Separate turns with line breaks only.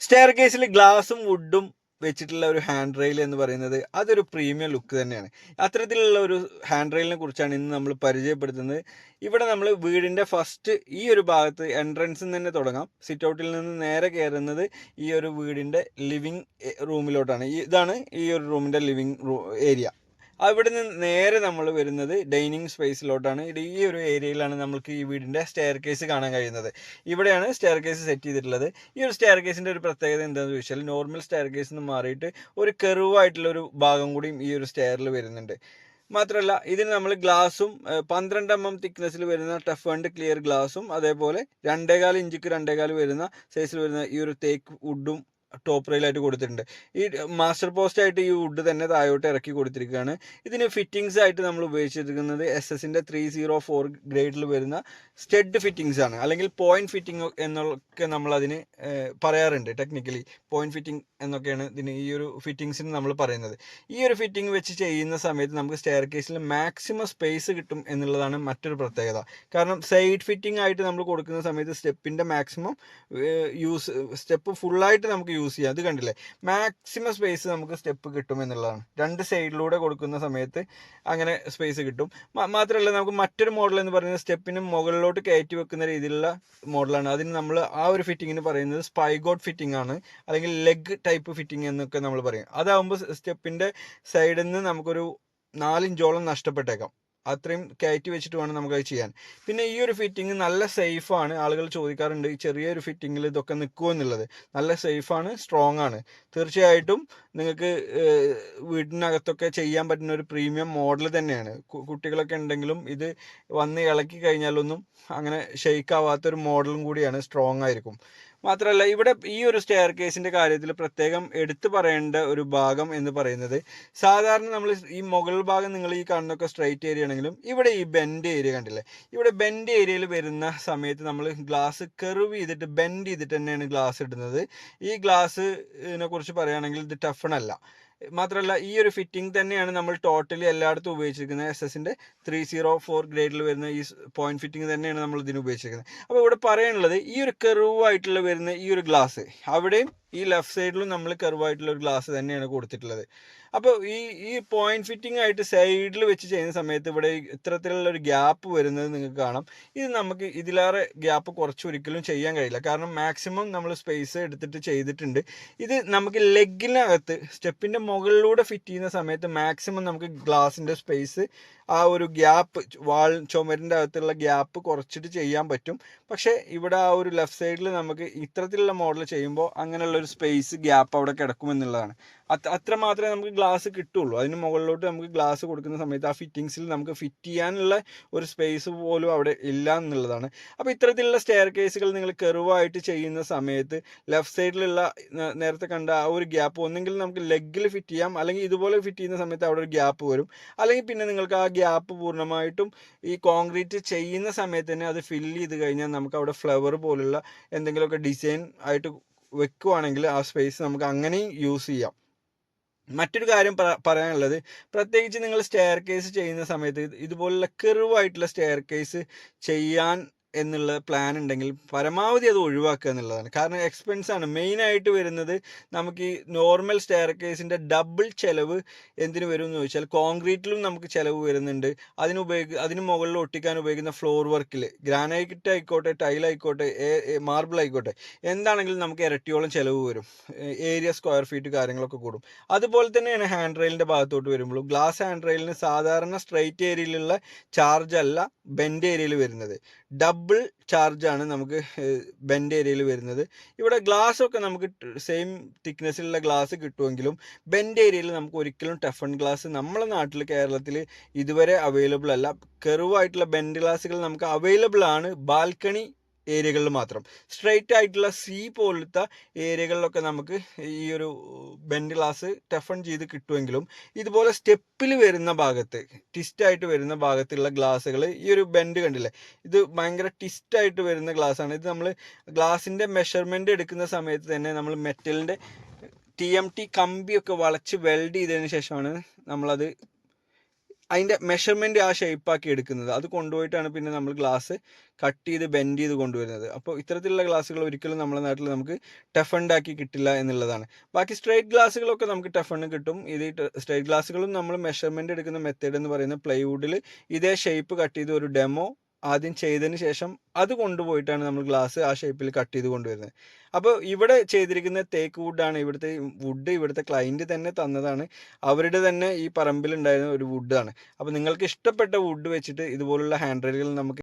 Stair കേസിൽ ഗ്ലാസും വുഡും വെച്ചിട്ടുള്ള ഒരു ഹാൻഡ് റെയിൽ എന്ന് പറയുന്നത് അതൊരു പ്രീമിയം ലുക്ക് തന്നെയാണ്. അത്തരത്തിലുള്ള ഒരു ഹാൻഡ് റെയിലിനെ കുറിച്ചാണ് ഇന്ന് നമ്മൾ പരിചയപ്പെടുത്തുന്നത്. ഇവിടെ നമ്മൾ വീടിന്റെ ഫസ്റ്റ് ഈ ഒരു ഭാഗത്ത് എൻട്രൻസിൽ തന്നെ തുടങ്ങാം. സിറ്റ് ഔട്ടിൽ നിന്ന് നേരെ കയറുന്നത് ഈ ഒരു വീടിന്റെ ലിവിങ് റൂമിലോട്ടാണ് ഇതാണ് ഈ ഒരു റൂമിന്റെ ലിവിങ് ഏരിയ അവിടെ നിന്ന് നേരെ നമ്മൾ വരുന്നത് ഡൈനിങ് സ്പേസിലോട്ടാണ് ഈ ഒരു ഏരിയയിലാണ് നമുക്ക് ഈ വീടിന്റെ സ്റ്റെയർ കേസ് കാണാൻ കഴിയുന്നത്. ഇവിടെയാണ് സ്റ്റെയർ കേസ് സെറ്റ് ചെയ്തിട്ടുള്ളത്. ഈ ഒരു സ്റ്റെയർ കേസിന്റെ ഒരു പ്രത്യേകത എന്താണെന്ന് ചോദിച്ചാൽ നോർമൽ സ്റ്റെയർ കേസിൽ നിന്ന് മാറിയിട്ട് ഒരു കെറുവായിട്ടുള്ള ഒരു ഭാഗം കൂടിയും ഈ ഒരു സ്റ്റെയറിൽ വരുന്നുണ്ട്. മാത്രമല്ല ഇതിന് നമ്മൾ ഗ്ലാസും പന്ത്രണ്ട് എം എം തിക്നെസ്സിൽ വരുന്ന ടഫ് ആൻഡ് ക്ലിയർ ഗ്ലാസും അതേപോലെ രണ്ടേകാൽ ഇഞ്ചിക്ക് രണ്ടേകാൽ വരുന്ന സൈസിൽ വരുന്ന ഈ ഒരു തേക്ക് വുഡും ടോപ്പ് റെയിലായിട്ട് കൊടുത്തിട്ടുണ്ട്. ഈ മാസ്റ്റർ പോസ്റ്റ് ആയിട്ട് ഈ വുഡ് തന്നെ താഴോട്ട് ഇറക്കി കൊടുത്തിരിക്കുകയാണ്. ഇതിന് ഫിറ്റിങ്സ് ആയിട്ട് നമ്മൾ ഉപയോഗിച്ചിരിക്കുന്നത് എസ് എസിന്റെ ത്രീ സീറോ ഫോർ ഗ്രേഡിൽ വരുന്ന സ്റ്റെഡ് ഫിറ്റിങ്സ് ആണ്. അല്ലെങ്കിൽ പോയിന്റ് ഫിറ്റിംഗ് എന്നൊക്കെ നമ്മൾ അതിന് പറയാറുണ്ട് ടെക്നിക്കലി പോയിന്റ് ഫിറ്റിംഗ് എന്നൊക്കെയാണ് ഇതിന് ഈ ഒരു ഫിറ്റിങ്സിന് നമ്മൾ പറയുന്നത്. ഈ ഒരു ഫിറ്റിംഗ് വെച്ച് ചെയ്യുന്ന സമയത്ത് നമുക്ക് സ്റ്റെയർ കേസിൽ മാക്സിമം സ്പേസ് കിട്ടും എന്നുള്ളതാണ് മറ്റൊരു പ്രത്യേകത. കാരണം സൈഡ് ഫിറ്റിംഗ് ആയിട്ട് നമ്മൾ കൊടുക്കുന്ന സമയത്ത് സ്റ്റെപ്പിന്റെ മാക്സിമം യൂസ് സ്റ്റെപ്പ് ഫുള്ളായിട്ട് നമുക്ക് യൂസ് ചെയ്യാം. അത് കണ്ടില്ലേ? മാക്സിമം സ്പേസ് നമുക്ക് സ്റ്റെപ്പ് കിട്ടും എന്നുള്ളതാണ്. രണ്ട് സൈഡിലൂടെ കൊടുക്കുന്ന സമയത്ത് അങ്ങനെ സ്പേസ് കിട്ടും. മാത്രമല്ല നമുക്ക് മറ്റൊരു മോഡൽ എന്ന് പറയുന്നത് സ്റ്റെപ്പിന് മുകളിലോട്ട് കയറ്റി വെക്കുന്ന രീതിയിലുള്ള മോഡലാണ് അതിന് നമ്മൾ ആ ഒരു ഫിറ്റിങ്ങിന് പറയുന്നത് സ്പൈഗോട്ട് ഫിറ്റിംഗ് ആണ്. അല്ലെങ്കിൽ ലെഗ് ടൈപ്പ് ഫിറ്റിംഗ് എന്നൊക്കെ നമ്മൾ പറയും. അതാവുമ്പോൾ സ്റ്റെപ്പിന്റെ സൈഡിൽ നിന്ന് നമുക്കൊരു നാലിഞ്ചോളം നഷ്ടപ്പെട്ടേക്കാം. അത്രയും കയറ്റി വെച്ചിട്ട് വേണം നമുക്കത് ചെയ്യാൻ. പിന്നെ ഈ ഒരു ഫിറ്റിംഗ് നല്ല സേഫാണ് ആളുകൾ ചോദിക്കാറുണ്ട് ചെറിയൊരു ഫിറ്റിങ്ങിൽ ഇതൊക്കെ നിൽക്കുമോ എന്നുള്ളത്? നല്ല സേഫാണ് സ്ട്രോങ് ആണ്. തീർച്ചയായിട്ടും നിങ്ങൾക്ക് വീടിനകത്തൊക്കെ ചെയ്യാൻ പറ്റുന്ന ഒരു പ്രീമിയം മോഡൽ തന്നെയാണ്. കുട്ടികളൊക്കെ ഉണ്ടെങ്കിലും ഇത് വന്ന് ഇളക്കി കഴിഞ്ഞാലൊന്നും അങ്ങനെ ഷെയ്ക്ക് ആവാത്തൊരു മോഡലും കൂടിയാണ് സ്ട്രോങ് ആയിരിക്കും. മാത്രമല്ല ഇവിടെ ഈ ഒരു സ്റ്റെയർ കേസിന്റെ കാര്യത്തിൽ പ്രത്യേകം എടുത്തു പറയേണ്ട ഒരു ഭാഗം എന്ന് പറയുന്നത് സാധാരണ നമ്മൾ ഈ മുകൾ ഭാഗം നിങ്ങൾ ഈ കാണുന്നൊക്കെ സ്ട്രൈറ്റ് ഏരിയ ആണെങ്കിലും ഇവിടെ ഈ ബെൻഡ് ഏരിയ കണ്ടില്ലേ? ഇവിടെ ബെൻഡ് ഏരിയയിൽ വരുന്ന സമയത്ത് നമ്മൾ ഗ്ലാസ് കെർവ് ചെയ്തിട്ട് ബെൻഡ് ചെയ്തിട്ട് തന്നെയാണ് ഗ്ലാസ് ഇടുന്നത്. ഈ ഗ്ലാസ് കുറിച്ച് പറയുകയാണെങ്കിൽ ഇത് ടഫൺ അല്ല. മാത്രമല്ല ഈ ഒരു ഫിറ്റിംഗ് തന്നെയാണ് നമ്മൾ ടോട്ടലി എല്ലായിടത്തും ഉപയോഗിച്ചിരിക്കുന്നത്. എസ് എസിന്റെ ത്രീ സീറോ ഫോർ ഗ്രേഡിൽ വരുന്ന ഈ പോയിന്റ് ഫിറ്റിംഗ് തന്നെയാണ് നമ്മൾ ഇതിന് ഉപയോഗിച്ചിരിക്കുന്നത്. അപ്പോൾ ഇവിടെ പറയാനുള്ളത് ഈ ഒരു കെർവ് ആയിട്ടുള്ള വരുന്ന ഈ ഒരു ഗ്ലാസ് അവിടെയും ഈ ലെഫ്റ്റ് സൈഡിലും നമ്മൾ കെർവ് ആയിട്ടുള്ള ഒരു ഗ്ലാസ് തന്നെയാണ് കൊടുത്തിട്ടുള്ളത്. അപ്പോൾ ഈ ഈ പോയിന്റ് ഫിറ്റിംഗ് ആയിട്ട് സൈഡിൽ വെച്ച് ചെയ്യുന്ന സമയത്ത് ഇവിടെ ഇത്തരത്തിലുള്ള ഒരു ഗ്യാപ്പ് വരുന്നത് നിങ്ങൾക്ക് കാണാം. ഇത് നമുക്ക് ഇതിലേറെ ഗ്യാപ്പ് കുറച്ച് ഒരിക്കലും ചെയ്യാൻ കഴിയില്ല. കാരണം മാക്സിമം നമ്മൾ സ്പേസ് എടുത്തിട്ട് ചെയ്തിട്ടുണ്ട്. ഇത് നമുക്ക് ലെഗിനകത്ത് സ്റ്റെപ്പിന്റെ മുകളിലൂടെ ഫിറ്റ് ചെയ്യുന്ന സമയത്ത് മാക്സിമം നമുക്ക് ഗ്ലാസിന്റെ സ്പേസ് ആ ഒരു ഗ്യാപ്പ് വാൾ ചുമരിന്റെ അകത്തുള്ള ഗ്യാപ്പ് കുറച്ചിട്ട് ചെയ്യാൻ പറ്റും. പക്ഷേ ഇവിടെ ആ ഒരു ലെഫ്റ്റ് സൈഡിൽ നമുക്ക് ഇത്തരത്തിലുള്ള മോഡൽ ചെയ്യുമ്പോൾ അങ്ങനെയുള്ള ഒരു സ്പേസ് ഗ്യാപ്പ് അവിടെ കിടക്കുമെന്നുള്ളതാണ്. അത്ര മാത്രമേ നമുക്ക് ഗ്ലാസ് കിട്ടുള്ളൂ. അതിന് മുകളിലോട്ട് നമുക്ക് ഗ്ലാസ് കൊടുക്കുന്ന സമയത്ത് ആ ഫിറ്റിങ്സിൽ നമുക്ക് ഫിറ്റ് ചെയ്യാനുള്ള ഒരു സ്പേസ് പോലും അവിടെ ഇല്ല എന്നുള്ളതാണ്. അപ്പോൾ ഇത്തരത്തിലുള്ള സ്റ്റെയർ കേസുകൾ നിങ്ങൾ കെറുവായിട്ട് ചെയ്യുന്ന സമയത്ത് ലെഫ്റ്റ് സൈഡിലുള്ള നേരത്തെ കണ്ട ആ ഒരു ഗ്യാപ്പ് ഒന്നെങ്കിൽ നമുക്ക് ലെഗിൽ ഫിറ്റ് ചെയ്യാം. അല്ലെങ്കിൽ ഇതുപോലെ ഫിറ്റ് ചെയ്യുന്ന സമയത്ത് അവിടെ ഒരു ഗ്യാപ്പ് വരും. അല്ലെങ്കിൽ പിന്നെ നിങ്ങൾക്ക് ആ ഗ്യാപ്പ് പൂർണമായിട്ടും ഈ കോൺക്രീറ്റ് ചെയ്യുന്ന സമയത്ത് തന്നെ അത് ഫില്ല് ചെയ്ത് കഴിഞ്ഞാൽ നമുക്ക് അവിടെ ഫ്ലവർ പോലുള്ള എന്തെങ്കിലുമൊക്കെ ഡിസൈൻ ആയിട്ട് വെക്കുവാണെങ്കിൽ ആ സ്പേസ് നമുക്ക് അങ്ങനെയും യൂസ് ചെയ്യാം. മറ്റൊരു കാര്യം പറയാനുള്ളത്. പ്രത്യേകിച്ച് നിങ്ങൾ സ്റ്റെയർ കേസ് ചെയ്യുന്ന സമയത്ത് ഇത് ഇതുപോലുള്ള കെറിവായിട്ടുള്ള സ്റ്റെയർ കേസ് ചെയ്യാൻ എന്നുള്ള പ്ലാൻ ഉണ്ടെങ്കിൽ പരമാവധി അത് ഒഴിവാക്കുക എന്നുള്ളതാണ്. കാരണം എക്സ്പെൻസ് ആണ്. മെയിനായിട്ട് വരുന്നത് നമുക്ക് ഈ നോർമൽ സ്റ്റെയർ കേസിന്റെ ഡബിൾ ചിലവ് എന്തിനു വരും എന്ന് ചോദിച്ചാൽ കോൺക്രീറ്റിലും നമുക്ക് ചിലവ് വരുന്നുണ്ട്. അതിന് ഉപയോഗി അതിന് മുകളിൽ ഒട്ടിക്കാൻ ഉപയോഗിക്കുന്ന ഫ്ലോർ വർക്കിൽ ഗ്രാനൈറ്റ് ആയിക്കോട്ടെ ടൈൽ ആയിക്കോട്ടെ മാർബിൾ ആയിക്കോട്ടെ എന്താണെങ്കിലും നമുക്ക് ഇരട്ടിയോളം ചിലവ് വരും. ഏരിയ സ്ക്വയർ ഫീറ്റ് കാര്യങ്ങളൊക്കെ കൂടും. അതുപോലെ തന്നെയാണ് ഹാൻഡ് റെയിലിന്റെ ഭാഗത്തോട്ട് വരുമ്പോഴും. ഗ്ലാസ് ഹാൻഡ് റെയിലിന് സാധാരണ സ്ട്രെയിറ്റ് ഏരിയയിലുള്ള ചാർജ് അല്ല ബെൻഡ് ഏരിയയിൽ വരുന്നത്. ഡബിൾ ചാർജാണ് നമുക്ക് ബെൻഡ് ഏരിയയിൽ വരുന്നത്. ഇവിടെ ഗ്ലാസ് ഒക്കെ നമുക്ക് സെയിം തിക്നെസ്സിലുള്ള ഗ്ലാസ് കിട്ടുമെങ്കിലും ബെൻഡ് ഏരിയയിൽ നമുക്ക് ഒരിക്കലും ടഫൺ ഗ്ലാസ് നമ്മളെ നാട്ടിൽ കേരളത്തിൽ ഇതുവരെ അവൈലബിൾ അല്ല. കെറുവായിട്ടുള്ള ബെൻഡ് ഗ്ലാസ്സുകൾ നമുക്ക് അവൈലബിൾ ആണ്. ബാൽക്കണി ഏരിയകളിൽ മാത്രം. സ്ട്രെയിറ്റ് ആയിട്ടുള്ള സി പോലത്തെ ഏരിയകളിലൊക്കെ നമുക്ക് ഈ ഒരു ബെൻഡ് ഗ്ലാസ് ടഫൺ ചെയ്ത് കിട്ടുമെങ്കിലും ഇതുപോലെ സ്റ്റെപ്പിൽ വരുന്ന ഭാഗത്ത് ട്വിസ്റ്റ് ആയിട്ട് വരുന്ന ഭാഗത്തുള്ള ഗ്ലാസ്സുകൾ ഈ ഒരു ബെൻഡ് കണ്ടില്ലേ? ഇത് ഭയങ്കര ട്വിസ്റ്റ് ആയിട്ട് വരുന്ന ഗ്ലാസ് ആണ് ഇത് നമ്മൾ ഗ്ലാസിന്റെ മെഷർമെന്റ് എടുക്കുന്ന സമയത്ത് തന്നെ നമ്മൾ മെറ്റലിന്റെ ടി എം ടി കമ്പിയൊക്കെ വളച്ച് വെൽഡ് ചെയ്തതിന് ശേഷമാണ് നമ്മളത് അതിന്റെ മെഷർമെന്റ് ആ ഷേപ്പാക്കി എടുക്കുന്നത്. അത് കൊണ്ടുപോയിട്ടാണ് പിന്നെ നമ്മൾ ഗ്ലാസ് കട്ട് ചെയ്ത് ബെൻഡ് ചെയ്ത് കൊണ്ടുവരുന്നത്. അപ്പോൾ ഇത്തരത്തിലുള്ള ഗ്ലാസ്സുകൾ ഒരിക്കലും നമ്മുടെ നാട്ടിൽ നമുക്ക് ടഫണ്ട് ആക്കി കിട്ടില്ല എന്നുള്ളതാണ്. ബാക്കി സ്ട്രൈറ്റ് ഗ്ലാസ്സുകളൊക്കെ നമുക്ക് ടഫണ്ട് കിട്ടും. ഇത് സ്ട്രൈറ്റ് ഗ്ലാസ്സുകളും നമ്മൾ മെഷർമെന്റ് എടുക്കുന്ന മെത്തേഡ് എന്ന് പറയുന്നത് പ്ലൈവുഡിൽ ഇതേ ഷേപ്പ് കട്ട് ചെയ്ത് ഒരു ഡെമോ ആദ്യം ചെയ്തതിന് ശേഷം അത് കൊണ്ടുപോയിട്ടാണ് നമ്മൾ ഗ്ലാസ് ആ ഷേപ്പിൽ കട്ട് ചെയ്ത് കൊണ്ടുവരുന്നത്. അപ്പോൾ ഇവിടെ ചെയ്തിരിക്കുന്ന തേക്ക് വുഡാണ് ഇവിടുത്തെ വുഡ് ഇവിടുത്തെ ക്ലയന്റ് തന്നെ തന്നതാണ്. അവരുടെ തന്നെ ഈ പറമ്പിലുണ്ടായിരുന്ന ഒരു വുഡാണ് അപ്പോൾ നിങ്ങൾക്ക് ഇഷ്ടപ്പെട്ട വുഡ് വെച്ചിട്ട് ഇതുപോലുള്ള ഹാൻഡ് റെയിലുകൾ നമുക്ക്